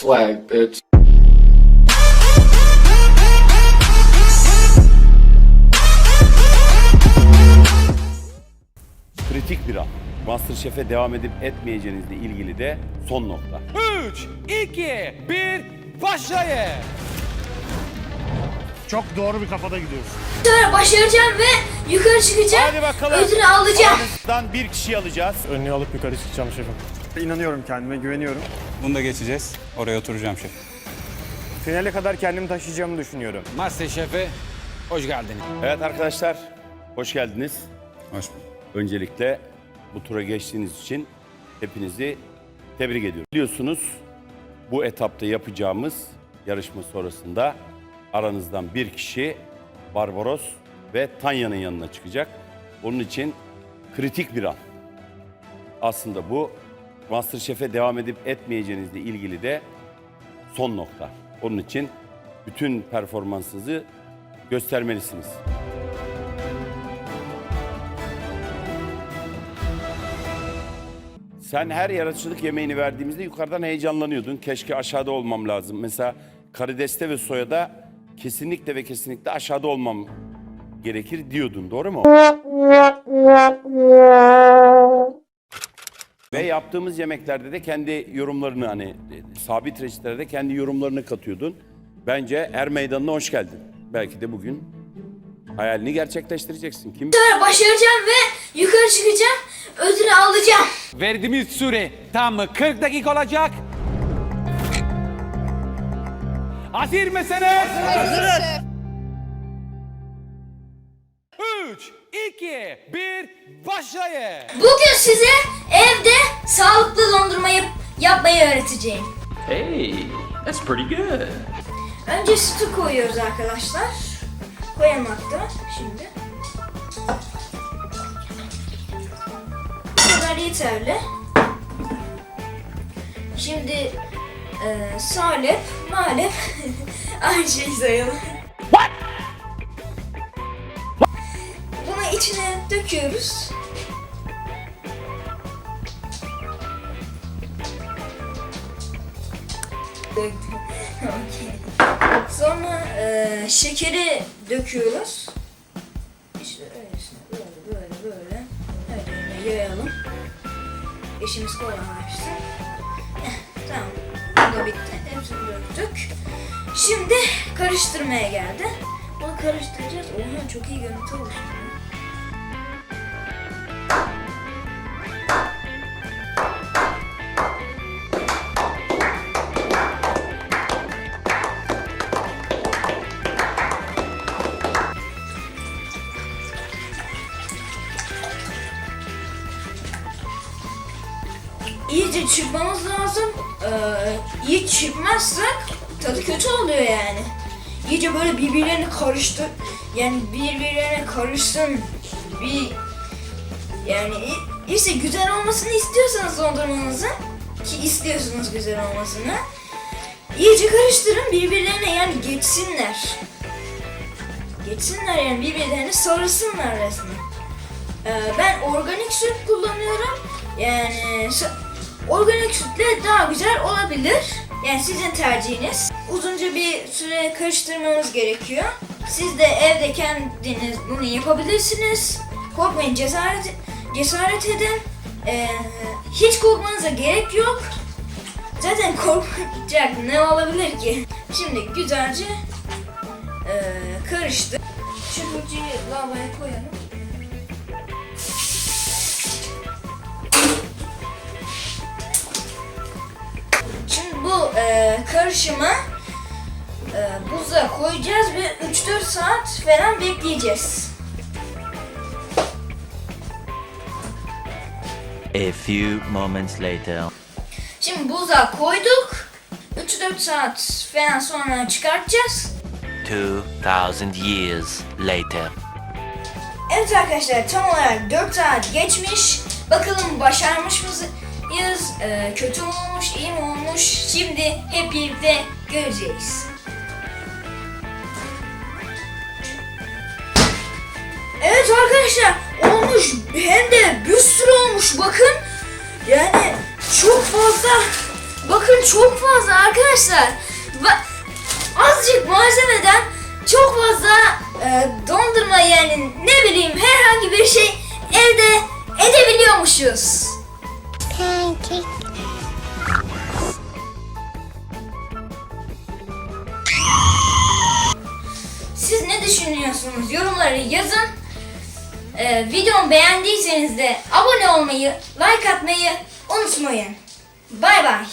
swag, bitch. Kritik bir an. Masterchef'e devam edip etmeyeceğinizle ilgili de son nokta. 3, 2, 1, başlayın. Çok doğru bir kafada gidiyorsun. Sonra başaracağım ve yukarı çıkacağım. Hadi bakalım. Ödülü alacağım. Aranızdan bir kişi alacağız. Önlüğü alıp yukarı çıkacağım şefim. İnanıyorum kendime, güveniyorum. Bunu da geçeceğiz. Oraya oturacağım şef. Finale kadar kendimi taşıyacağımı düşünüyorum. Masterchef'e hoş geldiniz. Evet arkadaşlar, hoş geldiniz. Hoş bulduk. Öncelikle bu tura geçtiğiniz için hepinizi tebrik ediyorum. Biliyorsunuz bu etapta yapacağımız yarışma sonrasında aranızdan bir kişi Barbaros ve Tanya'nın yanına çıkacak. Onun için kritik bir an. Aslında bu Masterchef'e devam edip etmeyeceğinizle ilgili de son nokta. Onun için bütün performansınızı göstermelisiniz. Sen her yaratıcılık yemeğini verdiğimizde yukarıdan heyecanlanıyordun. Keşke aşağıda olmam lazım. Mesela karideste ve soyada kesinlikle ve kesinlikle aşağıda olmam gerekir diyordun. Doğru mu? Ve yaptığımız yemeklerde de kendi yorumlarını hani e, sabit reçetelerde kendi yorumlarını katıyordun. Bence er meydanına hoş geldin. Belki de bugün hayalini gerçekleştireceksin. Kim Sonra başaracağım ve yukarı çıkacağım. Ödülü alacağım. Verdiğimiz süre tam 40 dakika olacak. Hazır mısınız? Hazırız. 3, 2, 1, başlayın. Bugün size evde sağlıklı dondurma yap- yapmayı öğreteceğim. Hey, that's pretty good. Önce sütü koyuyoruz arkadaşlar. Koyalım hatta şimdi. Bu kadar yeterli. Şimdi e, salep, malep aynı şey sayılır. Bunu içine döküyoruz. Döktüm. Okey. Sonra e, şekeri döküyoruz. İşte öylesine böyle böyle böyle. Yerine yayalım. İşimiz kolaylaşsın. Eh, tamam. Bu da bitti. Hepsini döktük. Şimdi karıştırmaya geldi. Bunu karıştıracağız. Oha çok iyi görüntü oluştu. İyice çırpmamız lazım. Ee, iyi çırpmazsak tadı kötü oluyor yani. İyice böyle birbirlerine karıştı. Yani birbirlerine karışsın. Bir yani işte güzel olmasını istiyorsanız dondurmanızın ki istiyorsunuz güzel olmasını. iyice karıştırın birbirlerine yani geçsinler. Geçsinler yani birbirlerine sarılsınlar resmen. Ee, ben organik süt kullanıyorum. Yani organik sütle daha güzel olabilir. Yani sizin tercihiniz. Uzunca bir süre karıştırmanız gerekiyor. Siz de evde kendiniz bunu yapabilirsiniz. Korkmayın cesaret cesaret edin. Ee, hiç korkmanıza gerek yok. Zaten korkacak ne olabilir ki? Şimdi güzelce ee, karıştı. Şu fırçayı lavaboya koyalım. E, karışımı e, buza koyacağız ve 3-4 saat falan bekleyeceğiz. A few moments later. Şimdi buza koyduk. 3-4 saat falan sonra çıkartacağız. 2000 years later. Evet arkadaşlar tam olarak 4 saat geçmiş. Bakalım başarmış mıyız? E, kötü olmuş, iyi mi olmuş? Şimdi hep birlikte göreceğiz. Evet arkadaşlar olmuş hem de bir sürü olmuş bakın. Yani çok fazla Bakın çok fazla arkadaşlar. Ba- azıcık malzemeden çok fazla e, dondurma yani ne bileyim herhangi bir şey evde edebiliyormuşuz. Siz ne düşünüyorsunuz? Yorumları yazın. Ee, videomu beğendiyseniz de abone olmayı, like atmayı unutmayın. Bay bay.